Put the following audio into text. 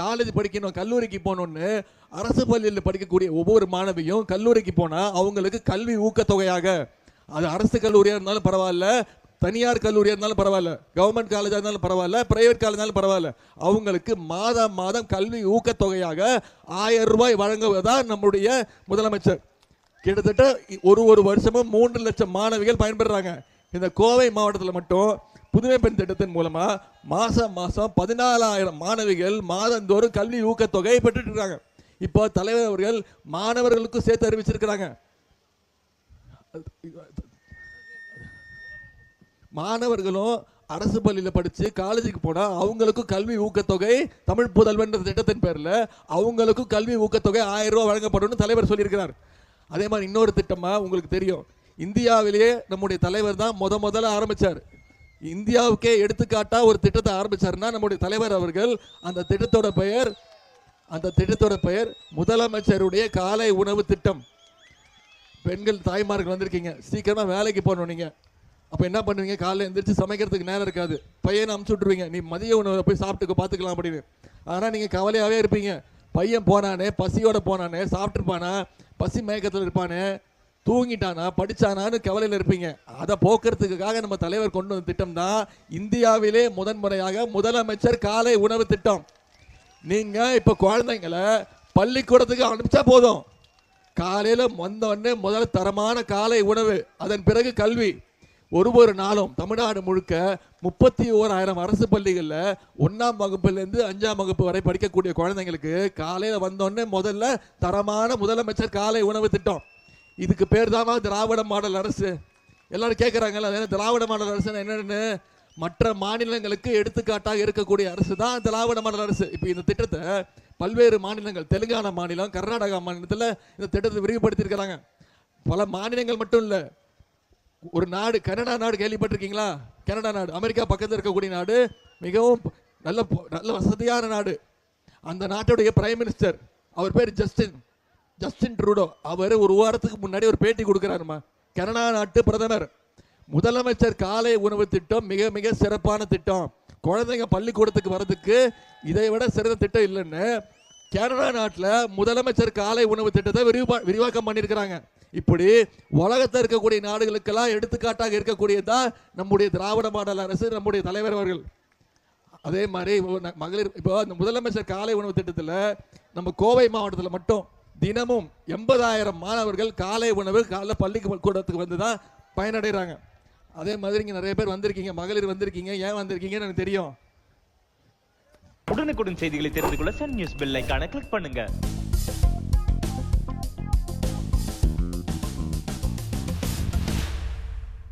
College படிக்கணும் கல்லூரிக்கு போகணும்னு அரசு பள்ளியில் படிக்கக்கூடிய ஒவ்வொரு மாணவியும் கல்லூரிக்கு போனால் அவங்களுக்கு கல்வி ஊக்கத்தொகையாக. அது அரசு கல்லூரியாக இருந்தாலும் பரவாயில்ல தனியார் கல்லூரியாக இருந்தாலும் பரவாயில்ல கவர்மெண்ட் காலேஜாக இருந்தாலும் பரவாயில்ல பிரைவேட் காலேஜ் இருந்தாலும் பரவாயில்ல. அவங்களுக்கு மாதம் மாதம் கல்வி ஊக்கத்தொகையாக ஆயிரம் ரூபாய் வழங்குவதுதான் நம்முடைய முதலமைச்சர். கிட்டத்தட்ட ஒரு ஒரு வருஷமும் மூன்று லட்சம் மாணவிகள் பயன்பெறாங்க. இந்த கோவை மாவட்டத்தில் மட்டும் புதுமை பெண் திட்டத்தின் மூலமா மாசம் மாசம் பதினாலாயிரம் மாணவிகள் மாதந்தோறும் கல்வி ஊக்கத்தொகையை பெற்றுட்டு இருக்காங்க. இப்போ தலைவர் அவர்கள் மாணவர்களுக்கும் சேர்த்து அறிவிச்சிருக்கிறாங்க. மாணவர்களும் அரசு பள்ளியில் படித்து காலேஜுக்கு போனால் அவங்களுக்கும் கல்வி ஊக்கத்தொகை தமிழ் புதல்வன்ற திட்டத்தின் பேரில் அவங்களுக்கும் கல்வி ஊக்கத்தொகை ஆயிரம் ரூபா வழங்கப்படும் தலைவர் சொல்லியிருக்கிறார். அதே மாதிரி இன்னொரு திட்டமாக உங்களுக்கு தெரியும். இந்தியாவிலேயே நம்முடைய தலைவர் தான் முத முதல்ல ஆரம்பிச்சார். இந்தியாவுக்கே எடுத்துக்காட்டா ஒரு திட்டத்தை ஆரம்பிச்சாருன்னா நம்முடைய தலைவர் அவர்கள். அந்த திட்டத்தோட பெயர் அந்த திட்டத்தோட பெயர் முதலமைச்சருடைய காலை உணவு திட்டம். பெண்கள் தாய்மார்கள் வந்திருக்கீங்க. சீக்கிரமா வேலைக்கு போகணும் நீங்க. அப்ப என்ன பண்ணுவீங்க? காலைல எந்திரிச்சு சமைக்கிறதுக்கு நேரம் இருக்காது. பையனை அமுச்சு விட்ருவீங்க நீ மதிய உணவை போய் சாப்பிட்டுக்கு பார்த்துக்கலாம் அப்படின்னு. ஆனால் நீங்கள் கவலையாகவே இருப்பீங்க. பையன் போனானே பசியோட போனானே சாப்பிட்ருப்பானா பசி மயக்கத்தில் இருப்பானே? தூங்கிட்டானா படிச்சானான்னு கவலையில் இருப்பீங்க. அதை போக்குறதுக்காக நம்ம தலைவர் கொண்டு வந்த திட்டம் தான் இந்தியாவிலே முதன்முறையாக முதலமைச்சர் காலை உணவு திட்டம். நீங்க இப்ப குழந்தைங்களை பள்ளிக்கூடத்துக்கு அனுப்பிச்சா போதும். காலையில் வந்த முதல் முதல்ல தரமான காலை உணவு அதன் பிறகு கல்வி. ஒரு ஒரு நாளும் தமிழ்நாடு முழுக்க முப்பத்தி ஓராயிரம் அரசு பள்ளிகளில் ஒன்றாம் வகுப்புலேருந்து அஞ்சாம் வகுப்பு வரை படிக்கக்கூடிய குழந்தைங்களுக்கு காலையில் வந்தோடனே முதல்ல தரமான முதலமைச்சர் காலை உணவு திட்டம். இதுக்கு பேர் தான் திராவிட மாடல் அரசு. எல்லாரும் கேட்குறாங்கல்ல அது திராவிட மாடல் அரசு என்னன்னு? மற்ற மாநிலங்களுக்கு எடுத்துக்காட்டாக இருக்கக்கூடிய அரசு தான் திராவிட மாடல் அரசு. இப்போ இந்த திட்டத்தை பல்வேறு மாநிலங்கள் தெலுங்கானா மாநிலம் கர்நாடகா மாநிலத்தில் இந்த திட்டத்தை விரிவுபடுத்தியிருக்கிறாங்க. பல மாநிலங்கள் மட்டும் இல்லை. ஒரு நாடு கனடா நாடு கேள்விப்பட்டிருக்கீங்களா? கனடா நாடு அமெரிக்கா பக்கத்தில் இருக்கக்கூடிய நாடு மிகவும் நல்ல நல்ல வசதியான நாடு. அந்த நாட்டுடைய பிரைம் மினிஸ்டர் அவர் பேர் ஜஸ்டின். ஜஸ்டின் ட்ரூடோ அவர் ஒரு வாரத்துக்கு முன்னாடி ஒரு பேட்டி கொடுக்குறாருமா? கனடா நாட்டு பிரதமர். முதலமைச்சர் காலை உணவு திட்டம் மிக மிக சிறப்பான திட்டம். குழந்தைங்க பள்ளிக்கூடத்துக்கு வர்றதுக்கு இதை விட சிறந்த திட்டம் இல்லைன்னு கனடா நாட்டில் முதலமைச்சர் காலை உணவு திட்டத்தை விரிவா விரிவாக்கம் பண்ணியிருக்கிறாங்க. இப்படி உலகத்தில் இருக்கக்கூடிய நாடுகளுக்கெல்லாம் எடுத்துக்காட்டாக இருக்கக்கூடியதா நம்முடைய திராவிட மாடல் அரசு நம்முடைய தலைவர் அவர்கள். அதே மாதிரி மகளிர் இப்போ அந்த முதலமைச்சர் காலை உணவு திட்டத்தில் நம்ம கோவை மாவட்டத்தில் மட்டும் தினமும் எண்பதாயிரம் மாணவர்கள் காலை உணவு காலைல பள்ளிக்கு கூடத்துக்கு வந்து தான் பயனடைகிறாங்க அதே மாதிரி இங்கே நிறைய பேர் வந்திருக்கீங்க. மகளிர் வந்திருக்கீங்க. ஏன் வந்திருக்கீங்கன்னு எனக்கு தெரியும். உடனுக்குடன் செய்திகளை தெரிந்து கொள்ள சன் நியூஸ் பெல் ஐக்கான கிளிக் பண்ணுங்கள்